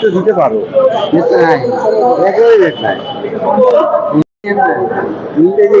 তো দিতে পারো। তো নাই। একেবারে নেট নাই। ইংরেজি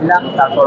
দিলাম তারপর